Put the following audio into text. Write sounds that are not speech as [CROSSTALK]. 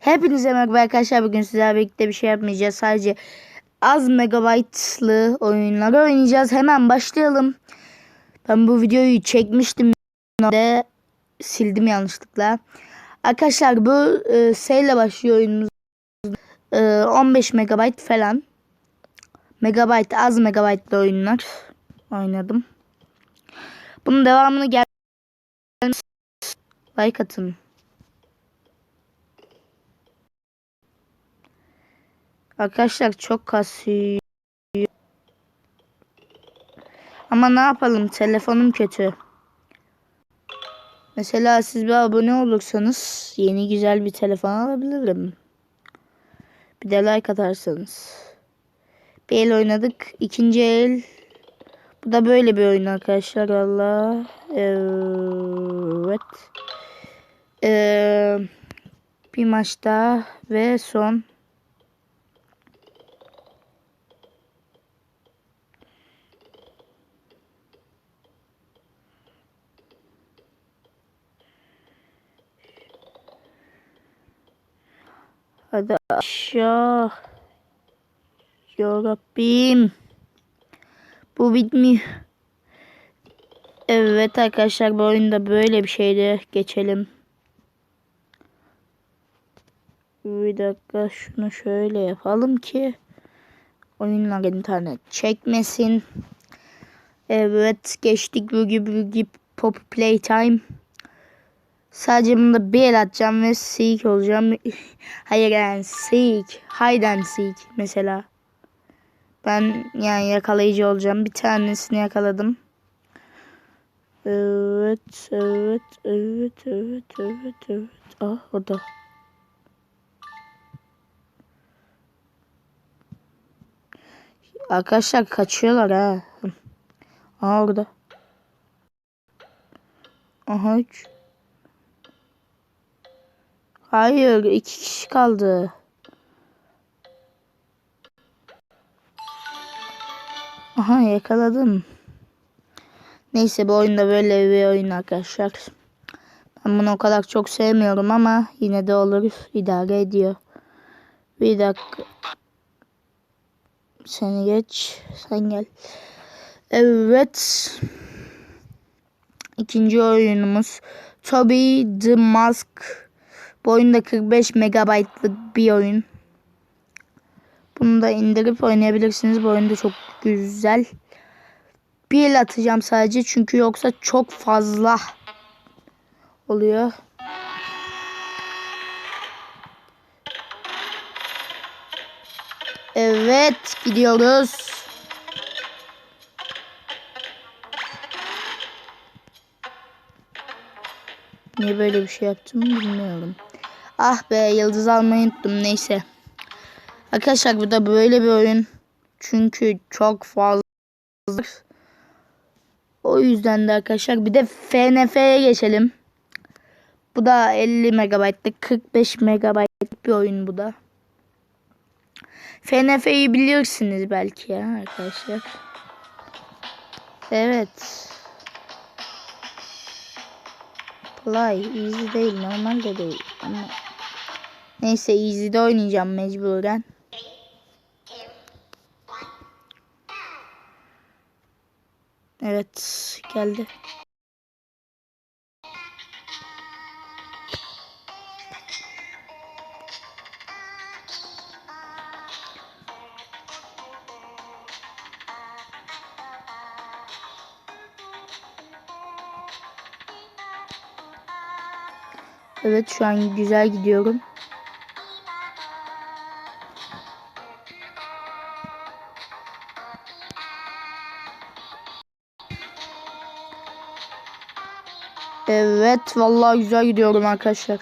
Hepinize merhaba arkadaşlar. Bugün sizlerle birlikte bir şey yapmayacağız. Sadece az megabaytlı oyunları oynayacağız. Hemen başlayalım. Ben bu videoyu çekmiştim de sildim yanlışlıkla. Arkadaşlar bu e, S ile başlıyor oyunumuz. E, 15 megabayt falan. Megabayt az megabaytlı oyunlar oynadım. Bunun devamını gel like atın. Arkadaşlar çok kasıyor. Ama ne yapalım telefonum kötü. Mesela siz bir abone olursanız yeni güzel bir telefon alabilirim. Bir de like atarsanız. Bir el oynadık. ikinci el. Bu da böyle bir oyun arkadaşlar. Allah. Evet. Ee, bir maç daha ve son. Hadi aşağı. Ya Rabbim. Bu bitmiyor. Evet arkadaşlar bu oyunda böyle bir şeydi. Geçelim. Bir dakika şunu şöyle yapalım ki oyunlar internet çekmesin. Evet geçtik Boogie Boogie Pop Playtime. Sadece bunda bir el atacağım ve seek olacağım. [LAUGHS] Hayır yani seek. Hide and seek mesela. Ben yani yakalayıcı olacağım. Bir tanesini yakaladım. Evet, evet, evet, evet, evet, evet. Ah o da. Arkadaşlar kaçıyorlar ha. Aha orada. Aha üç. Hayır iki kişi kaldı. Aha yakaladım. Neyse bu oyunda böyle bir oyun arkadaşlar. Ben bunu o kadar çok sevmiyorum ama yine de olur. idare ediyor. Bir dakika. Seni geç. Sen gel. Evet. İkinci oyunumuz Toby the Mask. Bu oyunda 45 megabaytlık bir oyun. Bunu da indirip oynayabilirsiniz. Bu oyunda çok güzel. Bir el atacağım sadece çünkü yoksa çok fazla oluyor. Evet gidiyoruz. Niye böyle bir şey yaptım bilmiyorum. Ah be yıldız almayı unuttum neyse. Arkadaşlar bu da böyle bir oyun. Çünkü çok fazla. O yüzden de arkadaşlar bir de FNF'ye geçelim. Bu da 50 megabaytlık 45 megabaytlık bir oyun bu da. FNF'yi bilirsiniz belki ya arkadaşlar. Evet. Play easy değil normal de değil ama neyse easy'de oynayacağım mecburen. Evet geldi. Evet şu an güzel gidiyorum. Evet vallahi güzel gidiyorum arkadaşlar.